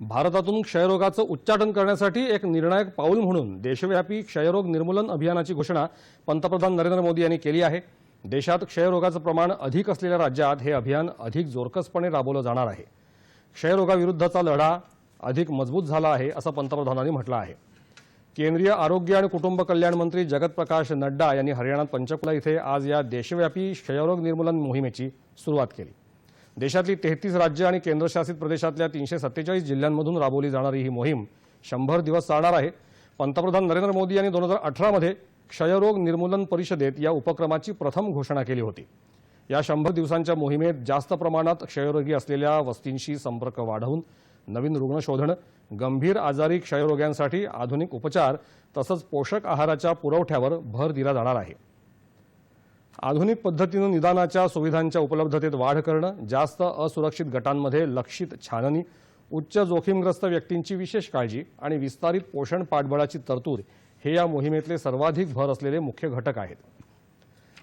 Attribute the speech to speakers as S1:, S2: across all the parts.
S1: भारतातून क्षयरोगाचं उच्चाटन करण्यासाठी एक निर्णायक पाऊल म्हणून देशव्यापी क्षयरोग निर्मूलन अभियानाची घोषणा पंतप्रधान नरेंद्र मोदी यांनी केली आहे. देशात क्षयरोगाचं प्रमाण अधिक असलेल्या राज्यात हे अभियान अधिक जोरकसपणे राबवलं जाणार आहे. क्षयरोगाविरुद्धचा लढा अधिक मजबूत झाला आहे असं पंतप्रधानांनी म्हटलं आहे. केंद्रीय आरोग्य आणि कुटुंब कल्याण मंत्री जगत प्रकाश नड्डा यांनी हरियाणात पंचकुला इथे आज या देशव्यापी क्षयरोग निर्मूलन मोहिमेची सुरुवात केली. देशातली तेहतीस राज्य आणि केंद्रशासित प्रदेशातल्या तीनशे सत्तेचाळीस जिल्ह्यांमधून राबवली जाणारी ही मोहीम शंभर दिवस चालणार आहे. पंतप्रधान नरेंद्र मोदी यांनी दोन हजार अठरामध्ये क्षयरोग निर्मूलन परिषदेत या उपक्रमाची प्रथम घोषणा केली होती. या शंभर दिवसांच्या मोहिमेत जास्त प्रमाणात क्षयरोगी असलेल्या वस्तींशी संपर्क वाढवून नवीन रुग्ण शोधणं गंभीर आजारी क्षयरोग्यांसाठी आधुनिक उपचार तसंच पोषक आहाराच्या पुरवठ्यावर भर दिला जाणार आहे. आधुनिक पद्धतीनं निदानाच्या सुविधांच्या उपलब्धतेत वाढ करणं जास्त असुरक्षित गटांमध्ये लक्षित छाननी उच्च जोखीमग्रस्त व्यक्तींची विशेष काळजी आणि विस्तारित पोषण पाठबळाची तरतूद हे या मोहिमेतले सर्वाधिक भर असलेले मुख्य घटक आहेत.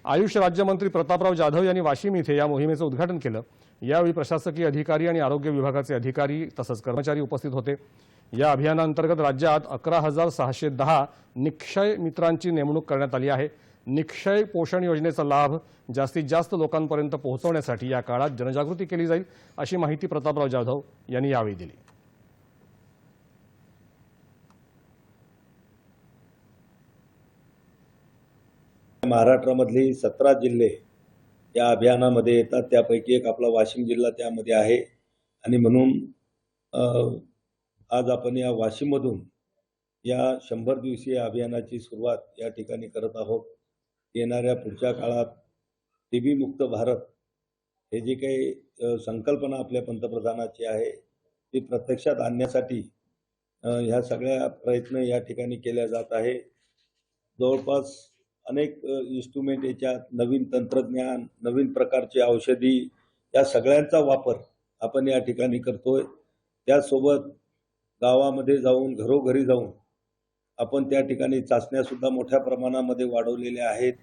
S1: आयुष राज्यमंत्री प्रतापराव जाधव यांनी वाशिम इथे या मोहिमेचं उद्घाटन केलं. यावेळी प्रशासकीय अधिकारी आणि आरोग्य विभागाचे अधिकारी तसंच कर्मचारी उपस्थित होते. या अभियानांतर्गत राज्यात अकरा हजार सहाशे दहा निक्षय मित्रांची नेमणूक करण्यात आली आहे. निक्षय पोषण योजनेचा लाभ जास्तीत जास्त लोकांपर्यंत पोहोचवण्यासाठी या काळात जनजागृती केली जाईल अशी माहिती प्रतापराव जाधव यांनी यावेळी दिली.
S2: महाराष्ट्रामधली सतरा जिल्हे या अभियानामध्ये येतात. त्यापैकी एक आपला वाशिम जिल्हा त्यामध्ये आहे. आणि म्हणून आज आपण या वाशिममधून या शंभर दिवसीय अभियानाची सुरुवात या ठिकाणी करत आहोत. येणाऱ्या पुढच्या काळात टी बी मुक्त भारत हे जी काही संकल्पना आपल्या पंतप्रधानाची आहे ती प्रत्यक्षात आणण्यासाठी ह्या सगळ्या प्रयत्न या ठिकाणी केल्या जात आहे. जवळपास अनेक इन्स्ट्रुमेंट याच्यात नवीन तंत्रज्ञान नवीन प्रकारची औषधी या सगळ्यांचा वापर आपण या ठिकाणी करतोय. त्यासोबत गावामध्ये जाऊन घरोघरी जाऊन आपण त्या ठिकाणी चाचण्यासुद्धा मोठ्या प्रमाणामध्ये वाढवलेल्या आहेत.